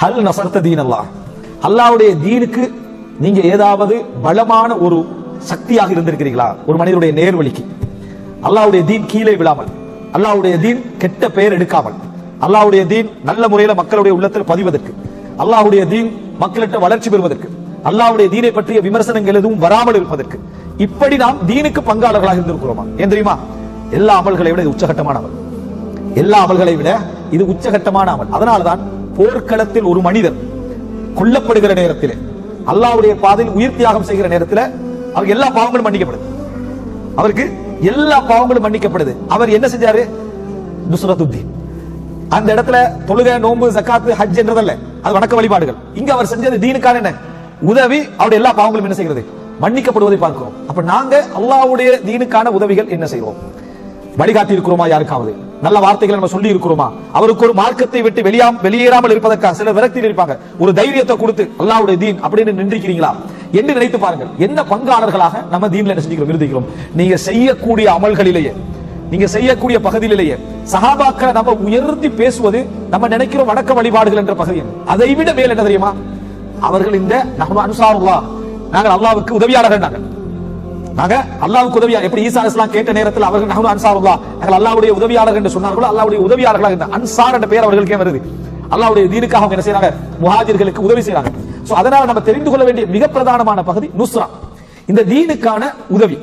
ஹல் நசர்த்த தீன் அல்லாஹ் அல்லாஹ்வுடைய தீனுக்கு நீங்க ஏதாவது பலமான ஒரு சக்தியாக இருந்திருக்கிறீர்களா? ஒரு மனிதனுடைய நேர்வழிக்கு. அல்லாவுடைய தீன் கீழே விழாமல். அல்லாஹ்வுடைய தீன் கெட்ட பெயர் எடுக்காமல். அல்லாவுடைய தீன் நல்ல முறையில மக்களுடைய உள்ளத்தில் பதிவதற்கு. அல்லாஹ்வுடைய தீன் மக்களிட்ட வளர்ச்சி பெறுவதற்கு. அல்லாவுடைய தீனை பற்றிய விமர்சனங்கள் எதுவும் வராமல் இருப்பதற்கு. இப்படி நாம் தீனுக்கு பங்காளர்களாக இருந்திருக்கிறோமா? ஏன் தெரியுமா? எல்லா அமல்களை விட இது உச்சகட்டமான அமல். எல்லா அமல்களை விட இது உச்சகட்டமான அமல். அதனால்தான் போர்க்களத்தில் ஒரு மனிதர் கொல்லப்படுகிற நேரத்தில் அல்லாஹ்வுடைய பாதையில் உயிர் தியாகம் செய்கிற நேரத்தில் அவர் எல்லா பாவங்களும் மன்னிக்கப்படுது. அவருக்கு எல்லா பாவங்களும் மன்னிக்கப்படுது. அவர் என்ன செஞ்சாரு? நுஸ்ரத்துத்தீன் அந்த இடத்துல தொழுகை நோன்பு ஜக்காத்து ஹஜ் என்றதல்ல. அது வணக்க வழிபாடுகள். இங்க அவர் செஞ்சது தீனுக்கான என்ன? உதவி அவருடைய எல்லா பாவங்களும் என்ன செய்கிறது? மன்னிக்கப்படுவதை பார்க்கிறோம். அப்ப நாங்க அல்லாவுடைய தீனுக்கான உதவிகள் என்ன செய்வோம்? வழிகாட்டி இருக்கிறோமா யாருக்காவது. நல்ல வார்த்தைகளை நம்ம சொல்லி இருக்கிறோமா? அவருக்கு ஒரு மார்க்கத்தை விட்டு வெளியா வெளியேறாமல் இருப்பதற்காக சில விரக்தியில் இருப்பாங்க. ஒரு தைரியத்தை கொடுத்து அல்லாவுடைய தீன் அப்படின்னு நின்றிருக்கிறீங்களா என்று நினைத்து பாருங்கள். என்ன பங்காளர்களாக நம்ம தீன்ல என்ன செஞ்சுக்கிறோம் இருந்திருக்கிறோம் நீங்க செய்யக்கூடிய அமல்களிலேயே நீங்க செய்யக்கூடிய பகுதியிலேயே சஹாபாக்களை நம்ம உயர்த்தி பேசுவது நம்ம நினைக்கிறோம் வணக்க வழிபாடுகள் என்ற பகுதி அதை விட மேல் என்ன தெரியுமா? அவர்கள் இந்த நம்ம அனுசாருல்லா நாங்கள் அல்லாவுக்கு உதவியாளர்கள் நாங்கள். நாங்க அல்லாவுக்கு உதவியா எப்படி ஈசா இஸ்லாம் கேட்ட நேரத்தில் அவர்கள் நஹ்னு அன்சாருல்லா நாங்கள் அல்லாவுடைய உதவியாளர்கள் என்று சொன்னார்களோ அல்லாவுடைய உதவியாளர்களாக இந்த அன்சார் என்ற பெயர் அவர்களுக்கே வருது. அல்லாவுடைய தீனுக்காக அவங்க என்ன செய்றாங்க? முஹாஜிர்களுக்கு உதவி செய்யறாங்க சோ அதனால நம்ம தெரிந்து கொள்ள வேண்டிய மிக பிரதானமான பகுதி நுஸ்ரா. இந்த தீனுக்கான உதவி.